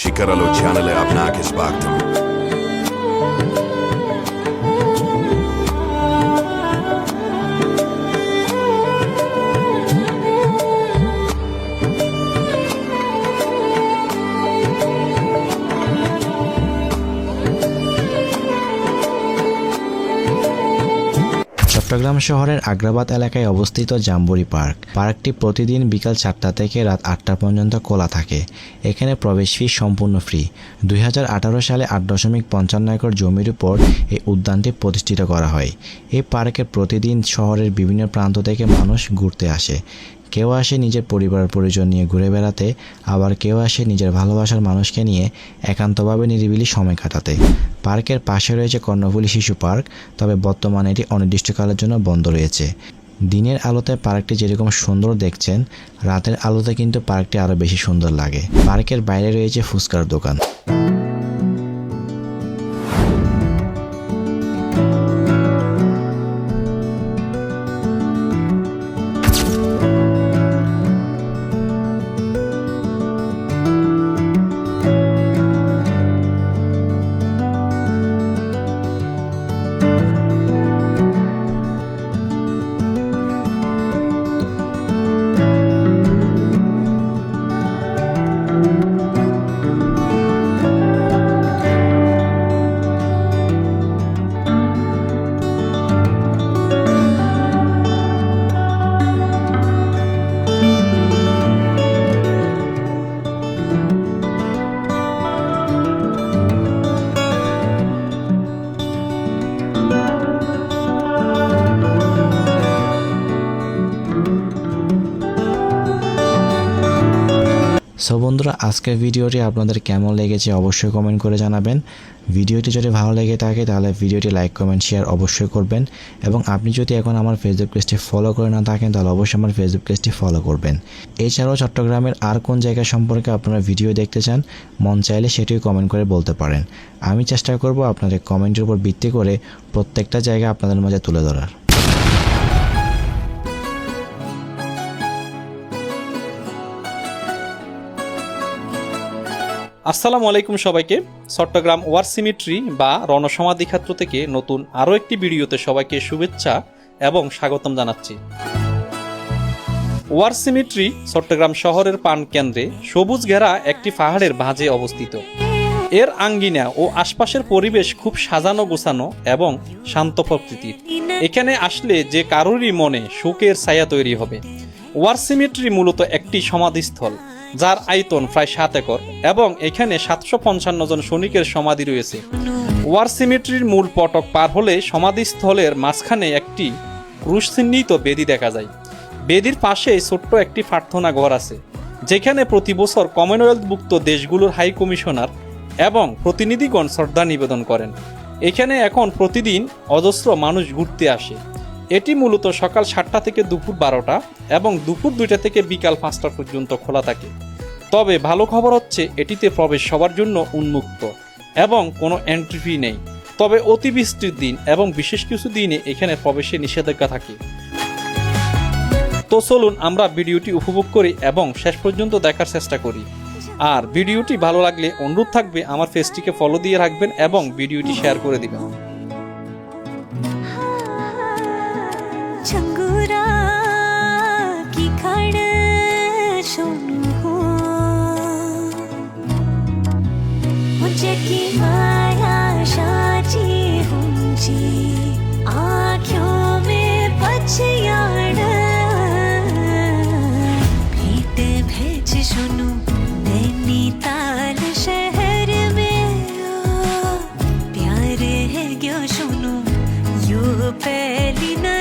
শিকার আলো চ্যানেলে আপনাকে স্বাগতম চট্টগ্রাম শহরের আগ্রাবাদ এলাকায় অবস্থিত জাম্বুরি পার্ক। পার্কটি প্রতিদিন বিকাল চারটা থেকে রাত আটটা পর্যন্ত খোলা থাকে। এখানে প্রবেশ ফি সম্পূর্ণ ফ্রি। দুই হাজার আঠারো সালে আট দশমিক পঞ্চান্ন একর জমির উপর এই উদ্যানটি প্রতিষ্ঠিত করা হয়। এই পার্কে প্রতিদিন শহরের বিভিন্ন প্রান্ত থেকে মানুষ ঘুরতে আসে। কেউ আসে নিজের পরিবার পরিজন নিয়ে ঘুরে বেড়াতে, আবার কেউ আসে নিজের ভালোবাসার মানুষকে নিয়ে একান্তভাবে নিরিবিলি সময় কাটাতে। পার্কের পাশে রয়েছে কর্ণফুলী শিশু পার্ক, তবে বর্তমানে এটি অনির্দিষ্টকালের জন্য বন্ধ রয়েছে। দিনের আলোতে পার্কটি যেরকম সুন্দর দেখছেন, রাতের আলোতে কিন্তু পার্কটি আরও বেশি সুন্দর লাগে। পার্কের বাইরে রয়েছে ফুচকার দোকান। সো বন্ধুরা, আজকের ভিডিওটি আপনাদের কেমন লেগেছে অবশ্যই কমেন্ট করে জানাবেন। ভিডিওটি যদি ভালো লেগে থাকে, তাহলে ভিডিওটি লাইক কমেন্ট শেয়ার অবশ্যই করবেন। এবং আপনি যদি এখন আমার ফেসবুক পেজটি ফলো করে না থাকেন, তাহলে অবশ্যই আমার ফেসবুক পেজটি ফলো করবেন। এছাড়াও চট্টগ্রামের আর কোন জায়গা সম্পর্কে আপনারা ভিডিও দেখতে চান, মন চাইলে সেটিও কমেন্ট করে বলতে পারেন। আমি চেষ্টা করব আপনাদের কমেন্টের উপর ভিত্তি করে প্রত্যেকটা জায়গা আপনাদের মাঝে তুলে ধরার। আসসালামু আলাইকুম সবাইকে। চট্টগ্রাম ওয়ার সিমিট্রি বা রণসমাধি ক্ষেত্র থেকে নতুন আরও একটি ভিডিওতে সবাইকে শুভেচ্ছা এবং স্বাগতম জানাচ্ছি। ওয়ার সিমিট্রি চট্টগ্রাম শহরের পান কেন্দ্রে সবুজ ঘেরা একটি পাহাড়ের ভাঁজে অবস্থিত। এর আঙ্গিনা ও আশপাশের পরিবেশ খুব সাজানো গোছানো এবং শান্ত প্রকৃতির এখানে আসলে যে কারোরই মনে শোকের ছায়া তৈরি হবে। ওয়ার সিমিট্রি মূলত একটি সমাধিস্থল। যার আয়তন প্রায় সাত একর এবং এখানে সাতশো পঞ্চান্ন জন সৈনিকের সমাধি রয়েছে। ওয়ার সিমিট্রির মূল পটক পার হলে সমাধিস্থলের মাঝখানে একটি ক্রুশচিহ্নিত বেদি দেখা যায়। বেদির পাশে ছোট্ট একটি প্রার্থনা ঘর আছে, যেখানে প্রতি বছর কমনওয়েলথভুক্ত দেশগুলোর হাই কমিশনার এবং প্রতিনিধিগণ শ্রদ্ধা নিবেদন করেন। এখানে এখন প্রতিদিন অজস্র মানুষ ঘুরতে আসে। এটি মূলত সকাল সাতটা থেকে দুপুর বারোটা এবং দুপুর দুইটা থেকে বিকাল পাঁচটা পর্যন্ত খোলা থাকে। তবে ভালো খবর হচ্ছে, এটিতে প্রবেশ সবার জন্য উন্মুক্ত এবং কোনো এন্ট্রি ফি নেই। তবে অতিবৃষ্টির দিন এবং বিশেষ কিছু দিনে এখানে প্রবেশে নিষেধাজ্ঞা থাকে। তো চলুন আমরা ভিডিওটি উপভোগ করি এবং শেষ পর্যন্ত দেখার চেষ্টা করি। আর ভিডিওটি ভালো লাগলে অনুরোধ থাকবে আমার ফেসটিকে ফলো দিয়ে রাখবেন এবং ভিডিওটি শেয়ার করে দিবেন। चंगुरा की खड सोनू हो की माया शाची हुंची आंखों में पछियाड़ भेंट भेज सोनू नैनीताल शहर में प्यार है क्यों सोनू यू पहली ना